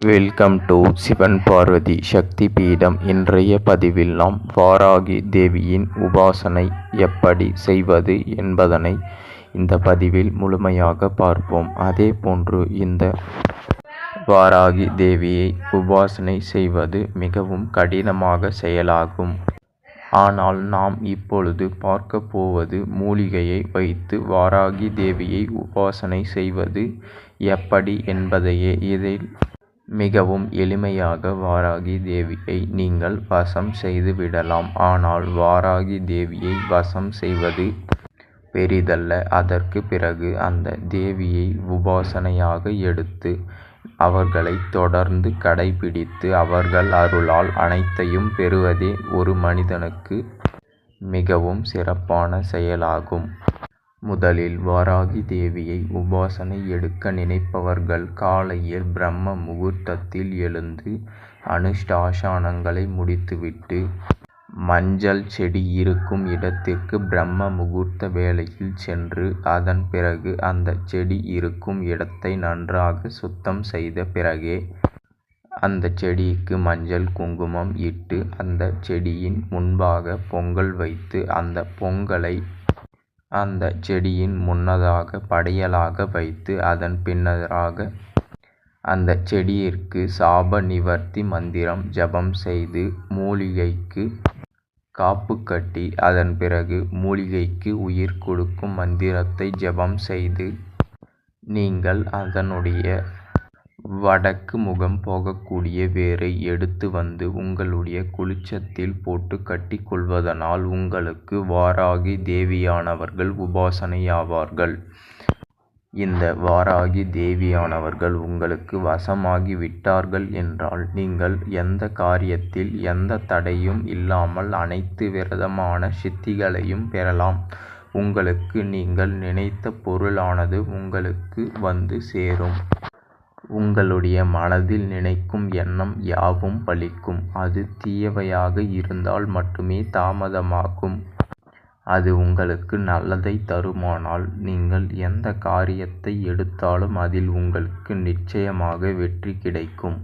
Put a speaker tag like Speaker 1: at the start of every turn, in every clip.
Speaker 1: Welcome to Sivan Parvathi சக்தி பீடம் இன்றைய பதிவில் நாம் வாராகி தேவியின் உபாசனை எப்படி செய்வது என்பதனை இந்த பதிவில் முழுமையாக பார்ப்போம். அதே போன்று இந்த வாராகி தேவியை உபாசனை செய்வது மிகவும் கடினமாக செயலாகும். ஆனால் நாம் இப்பொழுது பார்க்க போவது மூலிகையை வைத்து வாராகி தேவியை உபாசனை செய்வது எப்படி என்பதையே இதில் மிகவும் எளிமையாக வாராகி தேவியை நீங்கள் வசம் செய்து விடலாம். ஆனால் வாராகி தேவியை வசம் செய்வது பெரிதல்ல. அதற்கு பிறகு அந்த தேவியை உபாசனையாக எடுத்து அவர்களை தொடர்ந்து கடைபிடித்து அவர்கள் அருளால் அனைத்தையும் பெறுவதே ஒரு மனிதனுக்கு மிகவும் சிறப்பான செயலாகும். முதலில் வாராகி தேவியை உபாசனை எடுக்க நினைப்பவர்கள் காலையில் பிரம்ம முகூர்த்தத்தில் எழுந்து அனுஷ்டாசனங்களை முடித்துவிட்டு மஞ்சள் செடி இருக்கும் இடத்திற்கு பிரம்ம முகூர்த்த வேளையில் சென்று அதன் பிறகு அந்த செடி இருக்கும் இடத்தை நன்றாக சுத்தம் செய்த பிறகே அந்த செடிக்கு மஞ்சள் குங்குமம் இட்டு அந்த செடியின் முன்பாக பொங்கல் வைத்து அந்த பொங்கலை அந்த செடியின் முன்னதாக படையலாக வைத்து அதன் பின்னராக அந்த செடியிற்கு சாப நிவர்த்தி மந்திரம் ஜபம் செய்து மூலிகைக்கு காப்பு கட்டி அதன் பிறகு மூலிகைக்கு உயிர் கொடுக்கும் மந்திரத்தை ஜபம் செய்து நீங்கள் அதனுடைய வடக்கு முகம் போகக்கூடிய வேரை எடுத்து வந்து உங்களுடைய குளிச்சத்தில் போட்டு கட்டிக்கொள்வதனால் உங்களுக்கு வாராகி தேவியானவர்கள் உபாசனையாவார்கள். இந்த வாராகி தேவியானவர்கள் உங்களுக்கு வசமாகி விட்டார்கள் என்றால் நீங்கள் எந்த காரியத்தில் எந்த தடையும் இல்லாமல் அனைத்து விதமான சித்திகளையும் பெறலாம். உங்களுக்கு நீங்கள் நினைத்த பொருளானது உங்களுக்கு வந்து சேரும். உங்களுடைய மனதில் நினைக்கும் எண்ணம் யாவும் பலிக்கும். அது தீயவையாக இருந்தால் மட்டுமே தாமதமாகும். அது உங்களுக்கு நல்லதை தருமானால் நீங்கள் எந்த காரியத்தை எடுத்தாலும் அதில் உங்களுக்கு நிச்சயமாக வெற்றி கிடைக்கும்.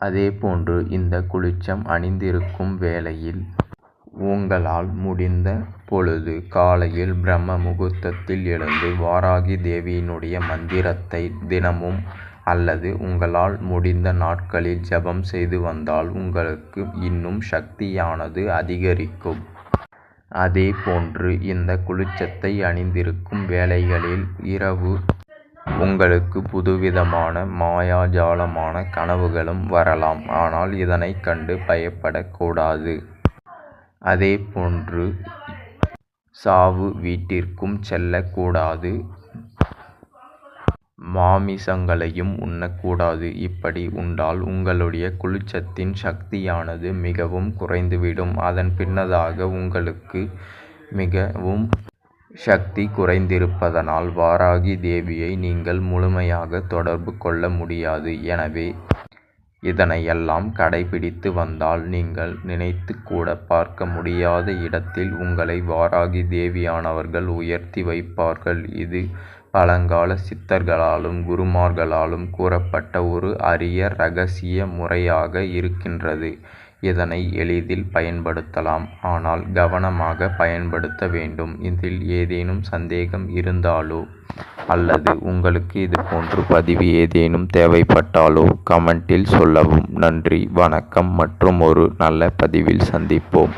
Speaker 1: அதேபோன்று இந்த குளிச்சம் அணிந்திருக்கும் வேளையில் உங்களால் முடிந்த பொழுது காலையில் பிரம்ம முகூர்த்தத்தில் எழுந்து வாராகி தேவியினுடைய மந்திரத்தை தினமும் அல்லது உங்களால் முடிந்த நாட்களில் ஜபம் செய்து வந்தால் உங்களுக்கு இன்னும் சக்தியானது அதிகரிக்கும். அதே போன்று இந்த குளிச்சத்தை அணிந்திருக்கும் வேளைகளில் இரவு உங்களுக்கு புதுவிதமான மாயாஜாலமான கனவுகளும் வரலாம். ஆனால் இதனை கண்டு பயப்படக்கூடாது. அதே போன்று சாவு வீட்டிற்கும் செல்லக்கூடாது. மாமிசங்களையும் உண்ணக்கூடாது. இப்படி உண்டால் உங்களுடைய குளிச்சத்தின் சக்தியானது மிகவும் குறைந்துவிடும். அதன் பின்னதாக உங்களுக்கு மிகவும் சக்தி குறைந்திருப்பதனால் வாராகி தேவியை நீங்கள் முழுமையாக தொடர்பு கொள்ள முடியாது. எனவே இதனையெல்லாம் கடைபிடித்து வந்தால் நீங்கள் நினைத்து கூட பார்க்க முடியாத இடத்தில் உங்களை வாராகி தேவியானவர்கள் உயர்த்தி வைப்பார்கள். இது பழங்கால சித்தர்களாலும் குருமார்களாலும் கூறப்பட்ட ஒரு அரிய ரகசிய முறையாக இருக்கின்றது. இதனை எளிதில் பயன்படுத்தலாம். ஆனால் கவனமாக பயன்படுத்த வேண்டும். இதில் ஏதேனும் சந்தேகம் இருந்தாலோ அல்லது உங்களுக்கு இது போன்று பதிவு ஏதேனும் தேவைப்பட்டாலோ கமெண்டில் சொல்லவும். நன்றி வணக்கம் மற்றும் ஒரு நல்ல பதிவில் சந்திப்போம்.